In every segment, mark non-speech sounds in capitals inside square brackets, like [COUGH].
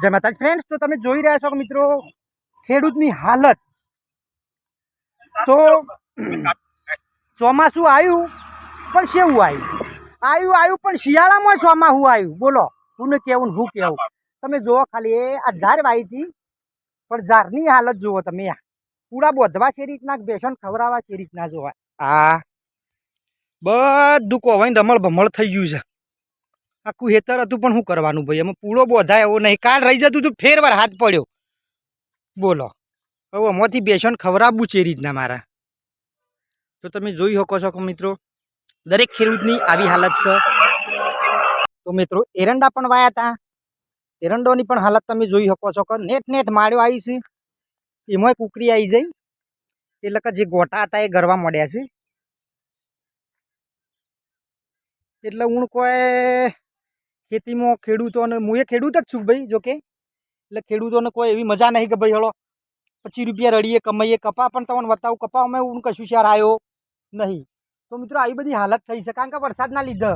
જય માતાજી. ફ્રેન્ડ્સ તો તમે જોઈ રહ્યા છો કે મિત્રો, ખેડૂતની હાલત, તો ચોમાસું આવ્યું, પણ શેવું આવ્યું? આવ્યું આવ્યું, પણ શિયાળામાં ચોમાસું આવ્યું. બોલો, હું ને કેવું હું કેવું તમે જુઓ ખાલી આ ઝાર હતી, પણ ઝારની હાલત જુઓ તમે પૂરા બોધવા છે રીતના બેસન ખવડાવવા છે રીતના જોવા. આ બધું કોવાઈ દમણ ભમળ થઈ ગયું છે. આખું હેતર હતું પણ શું કરવાનું ભાઈ? એમાં પૂળો બોધાય એવો નહીં. કાલ રહી જતું તું, ફેરવાર હાથ પડ્યો. બોલો. હવે આમાંથી બેસન ખવડાવવું છે એ રીતના મારા. તો તમે જોઈ શકો છો મિત્રો, દરેક ખેડૂતની આવી હાલત છે. તો મિત્રો, એરંડા પણ વાયા હતા એરંડોની પણ હાલત તમે જોઈ શકો છો કે નેટ નેટ માળ્યો આવી છે. એમાંય કુકરી આવી જઈ એટલે કે જે ગોટા હતા એ ગરવા મળ્યા છે. એટલે હું કોઈ ખેતીમાં ખેડૂતોને, હું એ ખેડૂત જ છું ભાઈ જોકે એટલે ખેડૂતોને કોઈ એવી મજા નહીં કે ભાઈ, હળો, પચીસ રૂપિયા રડીએ, કમાઈએ, કપા, પણ તમને બતાવું કપા અમે હું કશું શેર આવ્યો નહીં. તો મિત્રો, આવી બધી હાલત થઈ છે, કારણ કે વરસાદના લીધે.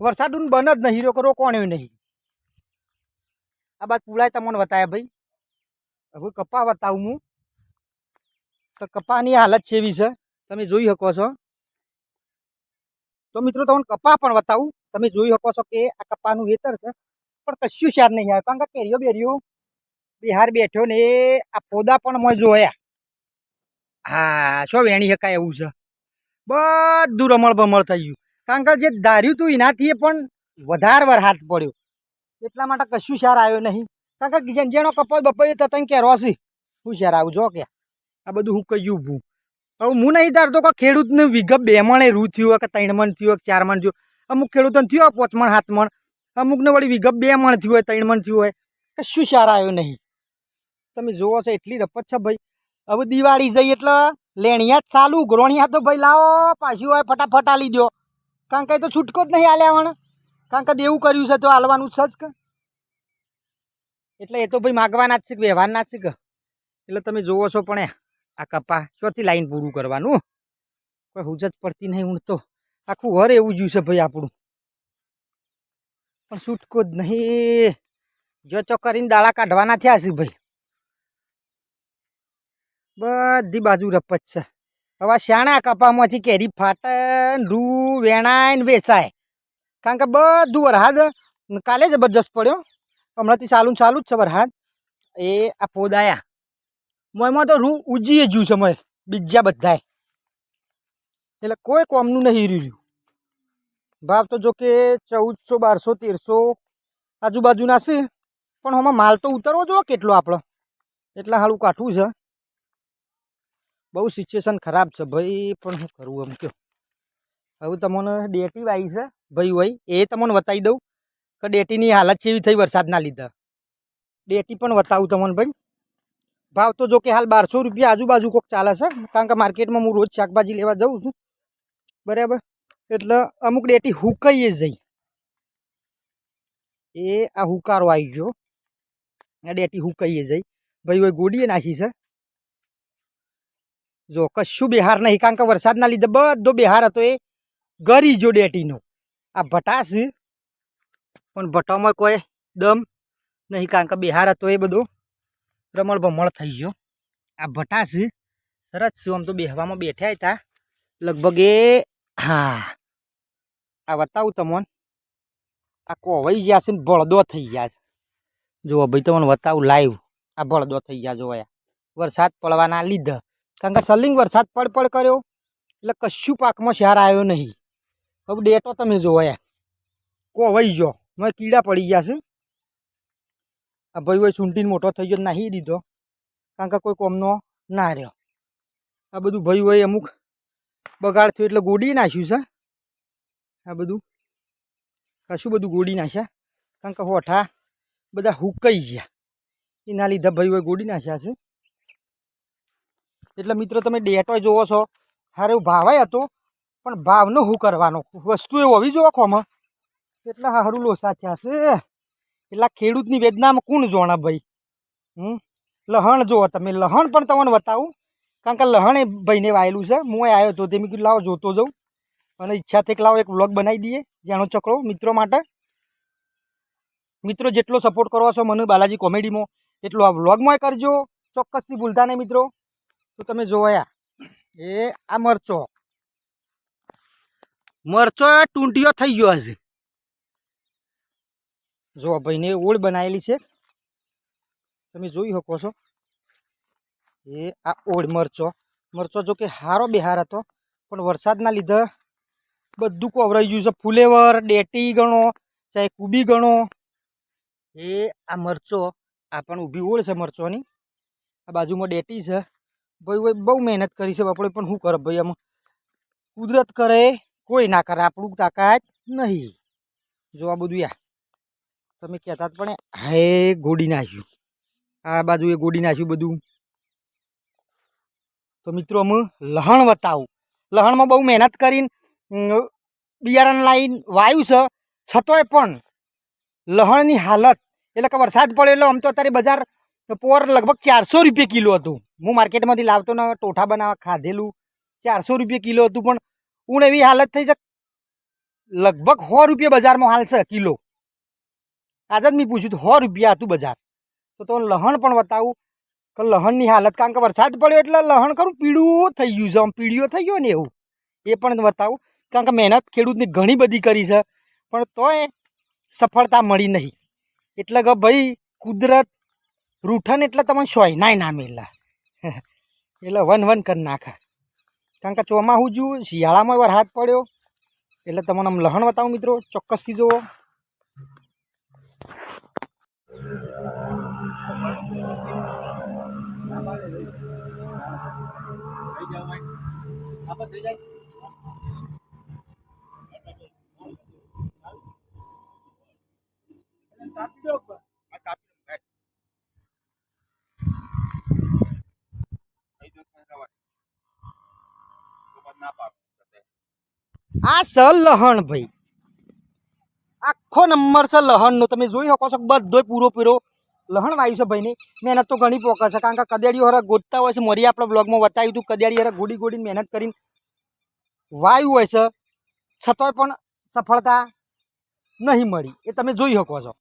વરસાદ બન જ નહીં રોકરો કોણ એવું નહીં. આ બાદ પુળાય તમને બતાવ્યા ભાઈ. હવે કપા બતાવું હું. તો કપાની હાલત છે એવી છે, તમે જોઈ શકો છો. તો મિત્રો, તમને કપા પણ બતાવું. તમે જોઈ શકો છો કે આ કપાનું વેતર છે. પણ કશું શાર નહીં આવે. કારણ કે કેરીઓ બેરીઓ બિહાર બેઠ્યો ને આ પોદા પણ મેં જોયા. હા, શું વેણી શકાય એવું છે? બધું રમણ બમણ થઈ ગયું. કારણ કે જે ધાર્યું હતું એનાથી પણ વધારે વાર હાથ પડ્યો. એટલા માટે કશું શાર આવ્યો નહીં. કારણ કે જેમ જેનો કપાસ બપાઈ તો તને કહેરો હશે શું શાર આવું જો કે. આ બધું હું કહ્યું ભૂ હવે હું નહીં ધારતો કે ખેડૂતને વિગત બે મણે રૂ થયું કે ત્રણ મણ થયું કે ચાર મણ થયું અમુક ખેડૂતોને થયો પાંચ મણ, સાત મણ. અમુકને વળી વિગત બે મણ થયું હોય, ત્રણ મણ થયું હોય. કશું સારા આવ્યો નહીં. તમે જુઓ છો, એટલી રપત છે ભાઈ. હવે દિવાળી જઈ એટલે લેણિયા જ ચાલુ. ગ્રોણિયા તો ભાઈ લાવો, પાછું હોય ફટાફટ આલી દો કારણ કે તો છૂટકો જ નહીં આલ્યા વણ. કારણ કે દેવું કર્યું છે, તો હાલવાનું છે જ કે. એટલે એ તો ભાઈ માગવાના જ છે કે વ્યવહારના જ છે કે. એટલે તમે જુઓ છો પણ આ કપા ચોથી લાઈન પૂરું કરવાનું? કોઈ હુજ જ પડતી નહીં હું આખું ઘર એવું જ્યું છે ભાઈ આપણું. પણ છૂટકો જ નહીં. જો ચો કરીને દાળા કાઢવાના થયા છે ભાઈ. બધી બાજુ રપત છે. હવે શાણા કપામાંથી કેરી ફાટે ને રૂ વેણાય ને વેચાય. કારણ કે બધું વરહાદ કાલે જબરજસ્ત પડ્યો. હમણાંથી ચાલું ચાલુ જ છે વરહાદ. એ આ પોદાયા મોયમાં તો રૂ ઉજીએ જ્યું છે મોય. બીજા બધાય. એટલે કોઈ કોમનું નહીં રહ્યું. ભાવ તો જો કે ચૌદસો, બારસો, તેરસો આજુબાજુના છે, પણ આમાં માલ તો ઉતરવો જો કેટલો આપણો. એટલા હાળું કાઠું છે. બહુ સિચ્યુએશન ખરાબ છે ભાઈ, પણ શું કરવું એમ કહો હવે તમને ડેટી આવી છે, ભાઈ હોય એ તમને બતાવી દઉં કે ડેટીની હાલત કેવી થઈ વરસાદના લીધે. ડેટી પણ બતાવું તમને ભાઈ. ભાવ તો જો કે હાલ બારસો રૂપિયા આજુબાજુ કોઈક ચાલે છે, કારણ કે માર્કેટમાં હું રોજ શાકભાજી લેવા જાઉં છું. બરાબર? એટલે અમુક ડેટી હુકાઈએ જઈ. એ આ હુકારો આવી ગયો. આ ડેટી હુકાઈએ જઈ. ભાઈ હોય ગોડીએ નાખી છે. જો કશું બિહાર નહીં, કારણ કે વરસાદના લીધે બધો બિહાર હતો એ. ગરી જો ડેટીનો. આ ભટાસ. પણ ભટામાં કોઈ દમ નહીં, કારણ કે બિહાર હતો એ બધો. રમણ ભમણ થઈ ગયો. આ ભટાસ. સરસ છે આમ તો બેહવામાં બેઠ્યા હતા. લગભગ એ હા. આ બતાવું તમને. આ કોવાઈ ગયા છે ને બળદો થઈ ગયા છે. જુઓ ભાઈ, તમને બતાવું લાઈવ આ બળદો થઈ ગયા જોયા વરસાદ પડવાના લીધે. કારણ કે સલિંગ વરસાદ પડ પડ કર્યો. એટલે કશું પાકમાં શહેર આવ્યો નહીં. હવે ડેટો તમે જોવો કોવાઈ ગયો. મેં કીડા પડી ગયા છે. આ ભાઈ હોય સૂંટીને મોટો થઈ ગયો, નાહી દીધો. કારણ કે કોઈ કોમનો ના રહ્યો. આ બધું ભાઈ હોય અમુક બગાડ થયું એટલે ગોડી નાખ્યું છે. આ બધું. કશું બધું ગોડી નાખ્યા. કારણ કે હોઠા બધા હુકાઈ ગયા. એના લીધે ભાઈ ભાઈ ગોડી નાખ્યા છે. એટલે મિત્રો તમે ડેટો જોવો છો. હારે ભાવાય હતો, પણ ભાવનો શું કરવાનો વસ્તુ એ હોવી જોવો ખોમાં એટલા સારું લોસા થયા છે. એટલા ખેડૂતની વેદનામાં કોણ જોણા ભાઈ? હમ? લહણ જોવો તમે. લહણ પણ તમને બતાવું. કારણ કે લહણ એ ભાઈને વાયેલું છે. હું આવ્યો હતો તે કીધું, લાવો, જોતો જાઉં. અને ઈચ્છા થઈ લાવો, એક વ્લોગ બનાવી દઈએ જાણો ચકડો મિત્રો માટે. મિત્રો જેટલો સપોર્ટ કરો છો મને, બાલાજી કોમેડીમાં, એટલો આ વ્લોગમાં કરજો. ચોક્કસથી ભૂલતા નહીં મિત્રો. તો તમે જોયા એ આ મરચો. મરચો ટૂંટીઓ થઈ ગયો હશે. જો ભાઈને ઓળ બનાવેલી છે. તમે જોઈ શકો છો. એ આ ઓળ મરચો. મરચો જો કે હારો બિહાર હતો, પણ વરસાદના લીધે બધું કોવરાઈ ગયું છે. ફુલેવર, ડેટી ગણો, ચાહે કુબી ગણો. એ આ મરચો, આ પણ ઊભી ઓળ છે મરચોની. આ બાજુમાં ડેટી છે. ભાઈ ભાઈ બહુ મહેનત કરી છે આપણે પણ શું કરે ભાઈ આમાં? કુદરત કરે, કોઈ ના કરે, આપણું તાકાત નહીં. જો આ બધું યા, તમે કહેતા પણ હે ગોડી નાખ્યું. આ બાજુ એ ગોડી નાખ્યું બધું. તો મિત્રો અમે લહણ બતાવું લહણમાં બહુ મહેનત કરીને બિયારણ લાઈન વાયું છે. છતોય પણ લહણની હાલત, એટલે કે વરસાદ પડ્યો એટલે આમ તો અત્યારે બજાર પોર લગભગ ચારસો રૂપિયા કિલો હતું. હું માર્કેટમાંથી લાવતો ને ટોઠા બનાવવા ખાધેલું ચારસો રૂપિયા કિલો હતું, પણ ઊણ એવી હાલત થઈ છે. લગભગ સો રૂપિયા બજારમાં હાલ છે કિલો. આજે જ મેં પૂછ્યું સો રૂપિયા હતું બજાર. તો તો લહણ પણ બતાવું લહણની હાલત કારણ કે વરસાદ પડ્યો એટલે લહણ કરું પીળું થઈ ગયું છે. આમ પીળીઓ થઈ ગયો ને એવું. એ પણ બતાવું. કારણ કે મહેનત ખેડૂતની ઘણી બધી કરી છે. પણ તોય સફળતા મળી નહીં. એટલે કે ભાઈ કુદરત રૂઠન એટલે તમને સોય નાય ના મેલા. [LAUGHS] એટલે વન વન કરી નાખે. કારણ કે ચોમાસું જુઓ શિયાળામાં વરસાદ પડ્યો. એટલે તમને આમ લહણ બતાવું મિત્રો. ચોક્કસથી જુઓ. આ સ લહણ ભાઈ. આખો નંબર છે લહણનો. તમે જોઈ શકો છો બધો પૂરો પૂરો. લહણ વાયુ છે ભાઈને. મહેનત તો ઘણી પોકા છે. કારણ કે કદેડીઓ હરે ગોતતા હોય છે. મરી આપણે બ્લોગમાં બતાવ્યું હતું, કદેડી હરે ગોડી ગોડીને મહેનત કરીને વાયુ હોય છે. છતાંય પણ સફળતા નહીં મળી. એ તમે જોઈ શકો છો.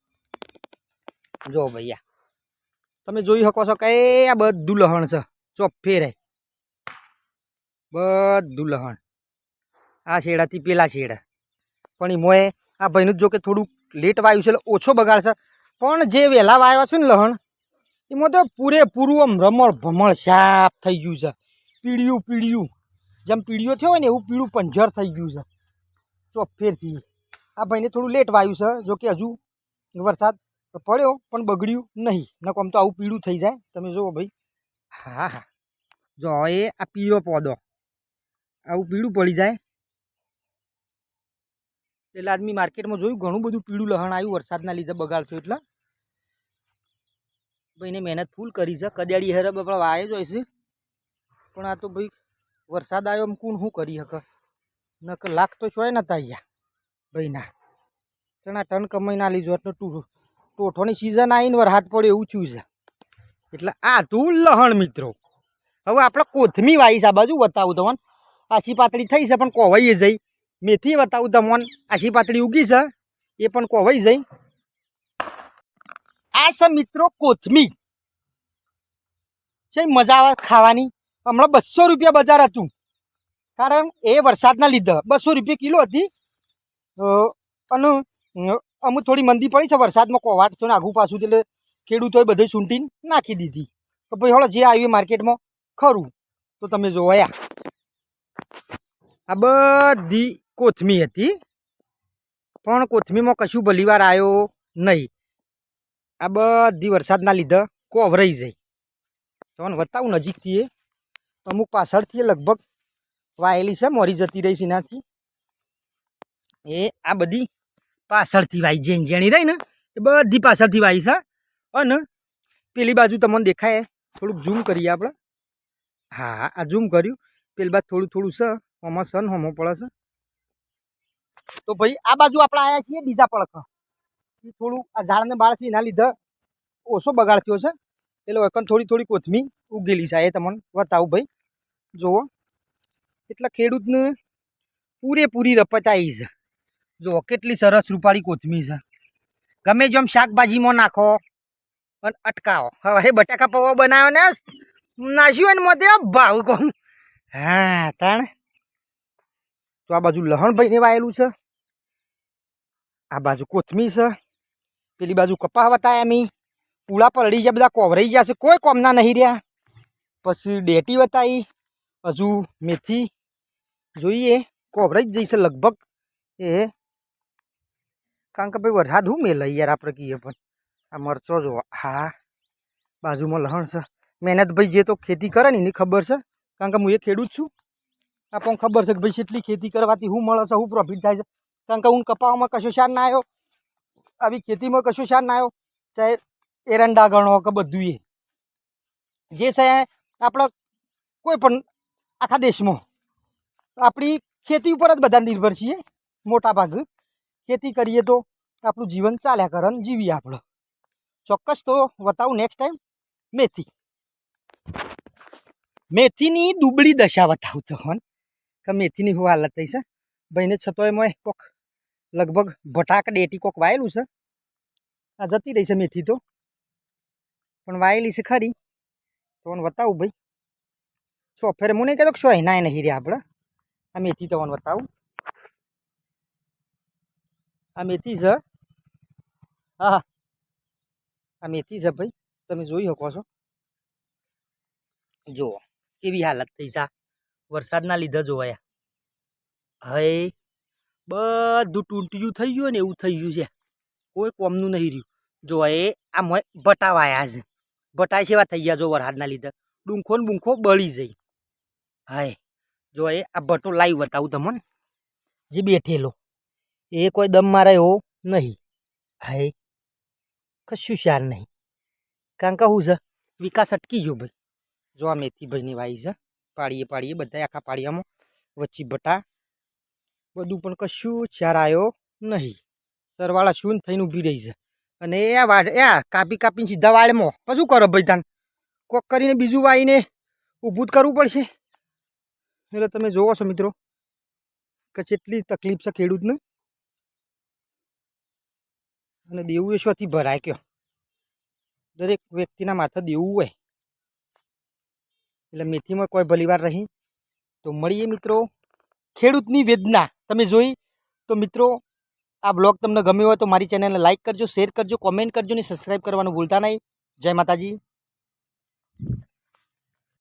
જો ભૈયા, તમે જોઈ શકો છો કે આ બધું લહણ છે. ચોફે રહે બધું લહણ. આ શેડાથી પેલા શેડા. પણ એમાં આ ભાઈનું જો કે થોડુંક લેટ વાયુ છે એટલે ઓછો બગાડશે પણ જે વહેલા વાવ્યા છે ને લહણ, એમાં તો પૂરેપૂરું આમ રમણ ભમણ સાફ થઈ ગયું છે. પીળિયું પીળિયું. જેમ પીળિયો થયો હોય ને એવું પીળું પંજર થઈ ગયું છે. ચોફેરથી આ ભાઈને થોડું લેટ વાયું છે, જો કે હજુ વરસાદ પડ્યો, પણ બગડ્યું નહીં. નકોમ તો આવું પીળું થઈ જાય. તમે જુઓ ભાઈ. હા હા. જો એ આ પીળો પોદો. આવું પીળું પડી જાય. પેલા આદમી માર્કેટમાં જોયું, ઘણું બધું પીળું લહણ આવ્યું વરસાદના લીધે બગાડશું એટલે. ભાઈને મહેનત ફૂલ કરી છે. કદાળી હેરબ આપણે વાય જ હોય છે. પણ આ તો ભાઈ વરસાદ આવ્યો એમ કોણ શું કરી શકે? નકર લાખ તો ચોય નતા અહીંયા ભાઈના. ચણા ટન કમાઈ ના લીધો એટલે ટૂ ટોઠોની સિઝન આવીને વરસાદ પડ્યો એવું થયું છે. એટલે આ તું લહણ મિત્રો. હવે આપણે કોથમી વાઈશ આ બાજુ બતાવું તમને. આછી પાતળી થઈ છે પણ કોવાઈએ જઈ. મેથી બતાવું તમને. આછી પાતળી ઉગી છે. એ પણ કોવાઈ જઈ. આ છે મિત્રો કોથમીર. છે, મજા આવે ખાવાની. હમણાં બસો રૂપિયા બજાર હતું. કારણ એ વરસાદના લીધે. બસો રૂપિયા કિલો હતી. અને અમુક થોડી મંદી પડી છે વરસાદમાં, કોવાટ થયો આઘું પાછું, એટલે ખેડૂતોએ બધે સૂંટીને નાખી દીધી. તો ભાઈ, હળો, જે આવ્યું માર્કેટમાં, ખરું. તો તમે જોવાયા આ બધી કોથમી હતી. પણ કોથમીમાં કશું ભલીવાર આવ્યો નહીં. આ બધી વરસાદના લીધે કોવરાઈ જાય. તમને બતાવું નજીકથી એ. અમુક પાછળથી એ લગભગ વાયેલી છે, મોરી જતી રહી છે એનાથી. એ આ બધી પાછળથી વાઈ જેણ જેણી રહી ને, એ બધી પાછળથી વાઈ છે. અને પેલી બાજુ તમને દેખાય, થોડુંક ઝૂમ કરીએ આપણે. હા હા આ ઝૂમ કર્યું. પેલી બાજુ થોડું થોડું છે હોમાં છે ને હોમો પડે છે. તો ભાઈ, આ બાજુ આપણે આવ્યા છીએ બીજા પડખ એ થોડું આ ઝાડને બાળ છે, એના લીધે ઓછો બગાડ થયો છે. એટલે એકન થોડી થોડી કોથમી ઉગેલી છે. એ તમને બતાવું ભાઈ. જુઓ. એટલે ખેડૂતને પૂરેપૂરી રપત છે. જુઓ, કેટલી સરસ રૂપાળી કોથમી છે. ગમે જેમ શાકભાજીમાં નાખો અને અટકાવો. હવે બટાકા પૌવા બનાવ્યો ને નાશ્યું હોય ને મોતે ભાવ કોમ હા, તાણ. તો આ બાજુ લહણભાઈને વાયેલું છે. આ બાજુ કોથમી છે. પેલી બાજુ કપા વતાયા મી પૂળા પલળી ગયા, બધા કોવરાઈ ગયા છે. કોઈ કોમના નહીં રહ્યા. પછી ડેટી વતાવી હજુ મેથી જોઈએ. કોવરાઈ જ જઈશે લગભગ. એ કારણ કે ભાઈ વરસાદ હું મેં લઈ યાર આપણે કહીએ પણ. આ મરચો જો, હા, બાજુમાં લહણ છે. મહેનત ભાઈ જે તો ખેતી કરે ને, એની ખબર છે. કારણ કે હું એ ખેડૂત છું. આપણને ખબર છે કે ભાઈ કેટલી ખેતી કરવાથી શું મળે છે, શું પ્રોફિટ થાય છે. કારણ કે હું કપાવામાં કશો શાર ના આવ્યો આવી ખેતીમાં કશું શાન ના આવ્યો? ચાહે એરંડા ગણો કે બધું એ જે છે આપણા કોઈ પણ આખા દેશમાં. આપણી ખેતી ઉપર જ બધા નિર્ભર છીએ, મોટા ભાગ. ખેતી કરીએ તો આપણું જીવન ચાલ્યા કરે જીવીએ આપણે. ચોક્કસ તો બતાવું નેક્સ્ટ ટાઈમ મેથી. મેથીની દુબળી દશા બતાવું તો હન, કે મેથીની હું હાલત થઈ છે? ભાઈને છતોય મોય કોક લગભગ ભટાક ડેટી કોક વાયેલું છે. આ જતી રહી છે મેથી તો. પણ વાયેલી છે ખરી. તો બતાવું ભાઈ. છો ફેરે મને કહેતો છો એના નહીં રહ્યા આપણે આ મેથી તમને બતાવું આ મેથી છે. હા આ મેથી છે ભાઈ. તમે જોઈ શકો છો. જુઓ, કેવી હાલત થઈ છે વરસાદના લીધે જોવાયા. હવે બધું ટૂંટિયું થઈ ગયું ને એવું થઈ ગયું છે. કોઈ કોમનું નહીં રહ્યું. જો એ આ મોય બટાવાયા છે. બટાય સેવા થઈ ગયા જો વરસાદના લીધે. ડુંખો ને બુંખો બળી જઈ હાય. જો એ આ ભટ્ટો લાઈવ બતાવું તમને જે બેઠેલો. એ કોઈ દમ મારે એવો નહીં. હાય. કશું શાર નહીં. કારણ કે હું છે, વિકાસ અટકી ગયો ભાઈ. જો આ મેથી ભાઈની વાઈ છે. પાડીએ પાડીએ બધા આખા પાડિયામાં વચ્ચે બટા બધું પણ કશું ચાર આવ્યો નહીં. સરવાળા શું થઈને ઊભી રહી છે. અને એ વાડ, એ કાપી કાપીને સીધા વાળમાં પછી કરો ભાઈ તાન? કોક કરીને બીજું વાઈને ઊભું જ કરવું પડશે. એટલે તમે જોવો છો મિત્રો, કે કેટલી તકલીફ છે ખેડૂતને. અને દેવું એ શોથી ભરાય કયો? દરેક વ્યક્તિના માથે દેવું હોય. એટલે મેથીમાં કોઈ ભલીવાર રહી. તો મળીએ મિત્રો, ખેડૂતની વેદના. તમે જોઈ? તો મિત્રો, આ બ્લોગ તમને ગમ્યો હોય તો મારી ચેનલને લાઇક કરજો શેર કરજો કોમેન્ટ કરજો અને સબસ્ક્રાઈબ કરવાનું ભૂલતા નહીં. જય માતાજી.